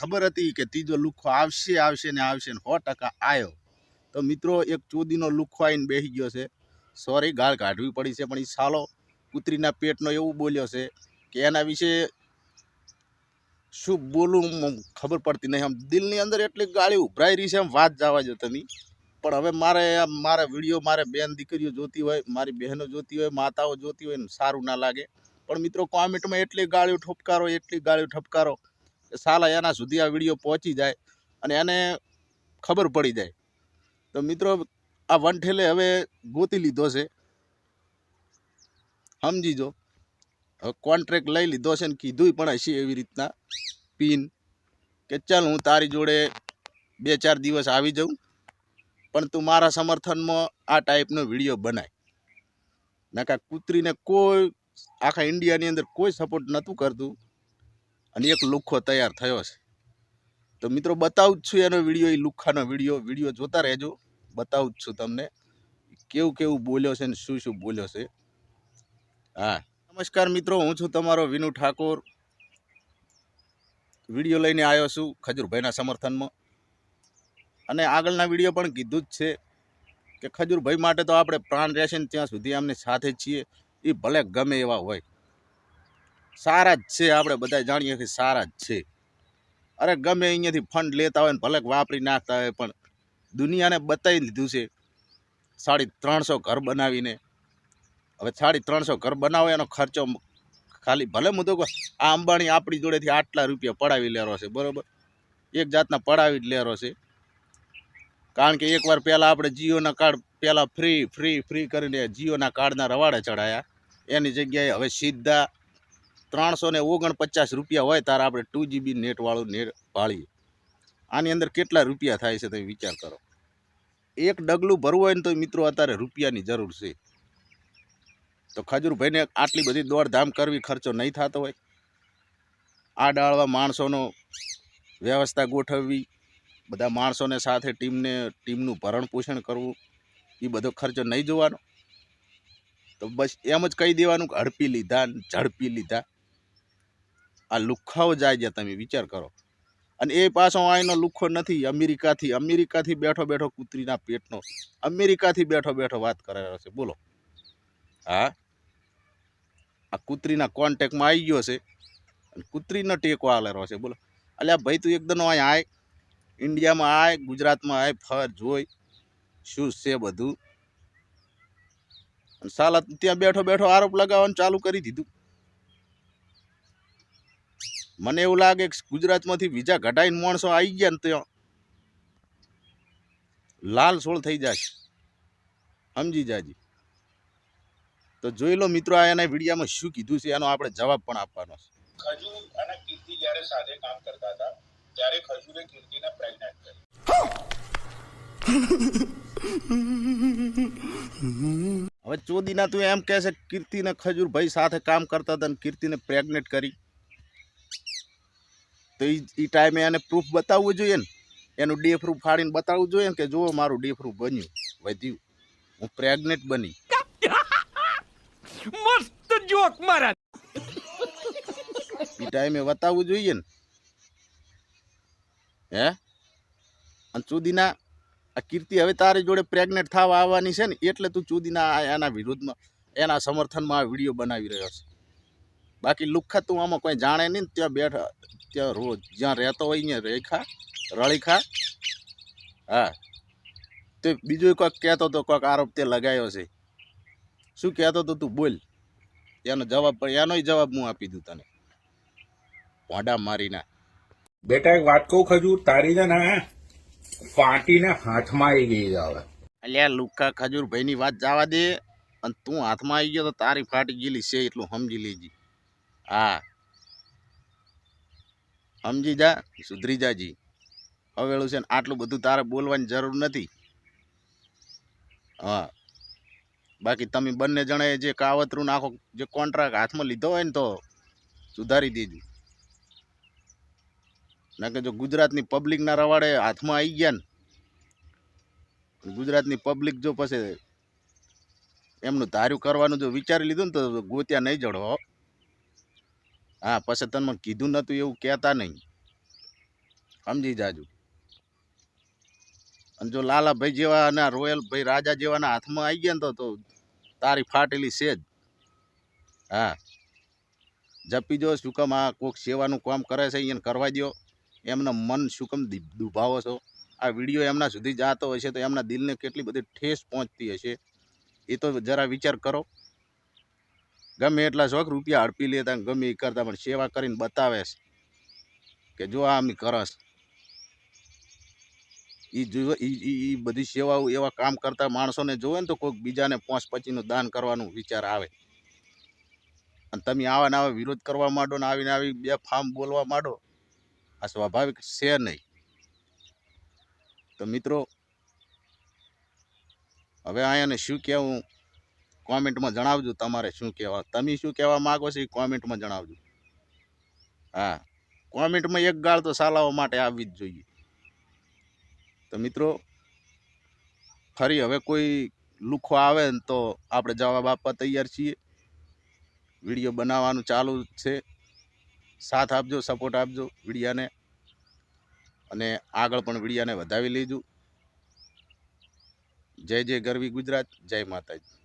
ખબર હતી કે ત્રીજો લુખ્ખો આવશે આવશે ને આવશે ને સો ટકા આવ્યો તો મિત્રો, એક ચોદીનો લુખ્ખો આવીને બેસી ગયો છે. સોરી ગાળ કાઢવી પડી છે, પણ એ સાલો કૂતરીના પેટનો એવું બોલ્યો છે કે એના વિશે શું બોલું ખબર પડતી નહીં. આમ દિલની અંદર એટલી ગાળી ઉભરાઈ રહી છે એમ વાત જવા જો તમે. પણ હવે મારે મારા વીડિયો મારે બેન દીકરીઓ જોતી હોય, મારી બહેનો જોતી હોય, માતાઓ જોતી હોય સારું ના લાગે. પણ મિત્રો કોમેન્ટમાં એટલી ગાળીઓ ઠપકારો, એટલી ગાળીઓ ઠપકારો. સાલા એના સુધી આ વીડિયો પહોંચી જાય અને એને ખબર પડી જાય. તો મિત્રો, આ વંઠેલે હવે ગોતી લીધો છે. સમજી જો હવે લઈ લીધો છે ને કીધું પણ હશે એવી રીતના. પીન કે ચાલ હું તારી જોડે બે ચાર દિવસ આવી જાઉં, પણ તું મારા સમર્થનમાં આ ટાઈપનો વીડિયો બનાય. નકા કૂતરીને કોઈ આખા ઇન્ડિયાની અંદર કોઈ સપોર્ટ નહોતું કરતું. અને એક લુખ્ખો તૈયાર થયો છે. તો મિત્રો બતાવું જ છું એનો વીડિયો, એ લુખ્ખાનો વીડિયો. વીડિયો જોતા રહેજો. બતાવું જ છું તમને કેવું કેવું બોલ્યો છે ને શું શું બોલ્યો છે. હા. નમસ્કાર મિત્રો, હું છું તમારો વિનુ ઠાકોર. વીડિયો લઈને આવ્યો છું ખજૂરભાઈના સમર્થનમાં. અને આગળના વીડિયો પણ કીધું જ છે કે ખજૂરભાઈ માટે તો આપણે પ્રાણ રહેશે ને ત્યાં સુધી અમને સાથે છીએ. એ ભલે ગમે એવા હોય. સારા જ છે, આપણે બધા જાણીએ કે સારા જ છે. અરે ગમે અહીંયાથી ફંડ લેતા હોય ને ભલે વાપરી નાખતા હોય, પણ દુનિયાને બતાવી દીધું છે. સાડી ત્રણસો ઘર બનાવીને. હવે સાડી ત્રણસો ઘર બનાવો, એનો ખર્ચો ખાલી ભલે હું તો આ અંબાણી આપણી જોડેથી આટલા રૂપિયા પડાવી લેરો છે, બરાબર? એક જાતના પડાવી જ લેરો છે. કારણ કે એકવાર પહેલાં આપણે જીઓના કાર્ડ, પહેલાં ફ્રી ફ્રી ફ્રી કરીને જીઓના કાર્ડના રવાડે ચડાયા એની જગ્યાએ હવે સીધા ત્રણસો ને ઓગણપચાસ રૂપિયા હોય ત્યારે આપણે ટુ જીબી નેટવાળું નેટ ભાળીએ આની અંદર કેટલા રૂપિયા થાય છે તમે વિચાર કરો. એક ડગલું ભરવું હોય ને તો મિત્રો અત્યારે રૂપિયાની જરૂર છે. તો ખજૂરભાઈને આટલી બધી દોડધામ કરવી ખર્ચો નહીં થતો હોય. આ ડાળવા માણસોનો વ્યવસ્થા ગોઠવવી, બધા માણસોને સાથે ટીમને, ટીમનું ભરણ પોષણ કરવું એ બધો ખર્ચો નહીં જોવાનો. તો બસ એમ જ કહી દેવાનું કે હડપી લીધા ઝડપી લીધા. આ લુખ્ખાઓ જાય છે તમે વિચાર કરો. અને એ પાછો અહીંનો લુખ્ખો નથી, અમેરિકાથી અમેરિકાથી બેઠો બેઠો કૂતરીના પેટનો, અમેરિકાથી બેઠો બેઠો વાત કરેલો છે. બોલો. હા? આ કૂતરીના કોન્ટેક્ટમાં આવી ગયો છે. અને કૂતરીનો ટેકો આલેરો છે. બોલો. અલ્યા ભાઈ તું એકદમ અહીં આય ઇન્ડિયામાં આય, ગુજરાતમાં આય, ફર જોઈ. શું છે બધું? સાલા ત્યાં બેઠો બેઠો આરોપ લગાવવાનું ચાલુ કરી દીધું. મને એવું લાગે કે ગુજરાતમાંથી બીજા ઘટાઈને માણસો આવી ગયા ને ત્યાં. લાલ સોળ થઈ જાય. સમજી જાજી. તો જોઈ લો મિત્રો આ એના વિડીયામાં શું કીધું છે એનો આપણે જવાબ પણ આપવાનો છે. ખજૂર અને કીર્તિ જ્યારે સાથે કામ કરતા હતા ત્યારે ખજૂરે કીર્તિને પ્રેગ્નેન્ટ કરી હવે ચોદીના તું એમ કહે છે કીર્તિને ખજૂર ભાઈ સાથે કામ કરતા હતા ને કીર્તિને પ્રેગ્નેટ કરી. તો એ એ ટાઈમે એને પ્રૂફ બતાવવું જોઈએ ને. એનું ડે પ્રૂફ ફાડીને બતાવવું જોઈએ ને કે જુઓ મારું ડે પ્રૂફ બન્યું વધ્યું. હું પ્રેગ્નેન્ટ બની. મસ્ત જોક મારા. એ ટાઈમે બતાવવું જોઈએ ને. હે? અને ચુદીના આ કીર્તિ હવે તારી જોડે પ્રેગ્નેન્ટ થવા આવવાની છે ને એટલે તું ચુદીના એના વિરુદ્ધમાં એના સમર્થનમાં આ વીડિયો બનાવી રહ્યો છે. બાકી લુખ્ખા તું આમાં કોઈ જાણે નહીં ત્યાં બેઠા ત્યાં રોજ જ્યાં રહેતો હોય ત્યાં રેખા રળી ખા હા. તે બીજું કોઈક કહેતો તો કોઈક આરોપ તે લગાવ્યો છે. શું કહેતો તો તું બોલ. એનો જવાબ પણ એનોય જવાબ હું આપી દઉં તને. ભોંડા મારીને. બેટા એક વાત કહું ખજૂર તારી ને ફાટીને હાથમાં આવી ગઈ હવે. અલ્યા લુકા ખજૂર ભાઈની વાત જવા દે. અને તું હાથમાં આવી ગયો તો તારી ફાટી ગયેલી છે એટલું સમજી લેજી. હા. સમજી જા સુધરી જાજી અવેળું છે ને આટલું બધું તારે બોલવાની જરૂર નથી. હા. બાકી તમે બંને જણાએ જે કાવતરું નાખો, જે કોન્ટ્રાક્ટ હાથમાં લીધો હોય ને તો સુધારી દેજો. ના કે જો ગુજરાતની પબ્લિકના રવાડે હાથમાં આવી ગયા ને ગુજરાતની પબ્લિક જો પછી એમનું ધાર્યું કરવાનું જો વિચારી લીધું ને તો ગોત્યા નહીં જડો હો. પછી તમે મને કીધું નહોતું એવું કહેતા નહીં. સમજી જાજુ. અને જો લાલાભાઈ જેવા અને રોયલ ભાઈ રાજા જેવાના હાથમાં આવી ગયા ને તો તારી ફાટેલી છે જ. હા. જપી જો શું આ કોઈક સેવાનું કામ કરે છે એને કરવા દો એમના મન શું કામ દુભાવો છો. આ વીડિયો એમના સુધી જાતો હશે તો એમના દિલને કેટલી બધી ઠેસ પહોંચતી હશે. એ તો જરા વિચાર કરો. ગમે એટલા શોખ રૂપિયા હડપી લેતા ગમે એ કરતા, પણ સેવા કરીને બતાવે છે કે જો આમ કરસ. એ એ બધી સેવાઓ, એવા કામ કરતા માણસોને જોવે ને તો કોઈક બીજાને પોંચ પચીનું દાન કરવાનું વિચાર આવે. અને તમે આવા ને આવા વિરોધ કરવા માંડો ને આવીને આવી બે ફાર્મ બોલવા માંડો, આ સ્વાભાવિક છે નહીં. તો મિત્રો, હવે અહીંયાને શું કહેવું? કોમેન્ટમાં જણાવજો તમારે શું કહેવા, તમે શું કહેવા માગો છો એ કોમેન્ટમાં જણાવજો. હા, કોમેન્ટમાં એક ગાળ તો સાલાવા માટે આવવી જ જોઈએ. તો મિત્રો, ફરી હવે કોઈ લુખો આવે ને તો આપણે જવાબ આપવા તૈયાર છીએ. વીડિયો બનાવવાનું ચાલુ છે. સાથ આપજો સપોર્ટ આપજો વિડીયાને. અને આગળ પણ વિડીયાને વધાવી લેજો. જય જય ગરવી ગુજરાત, જય માતાજી.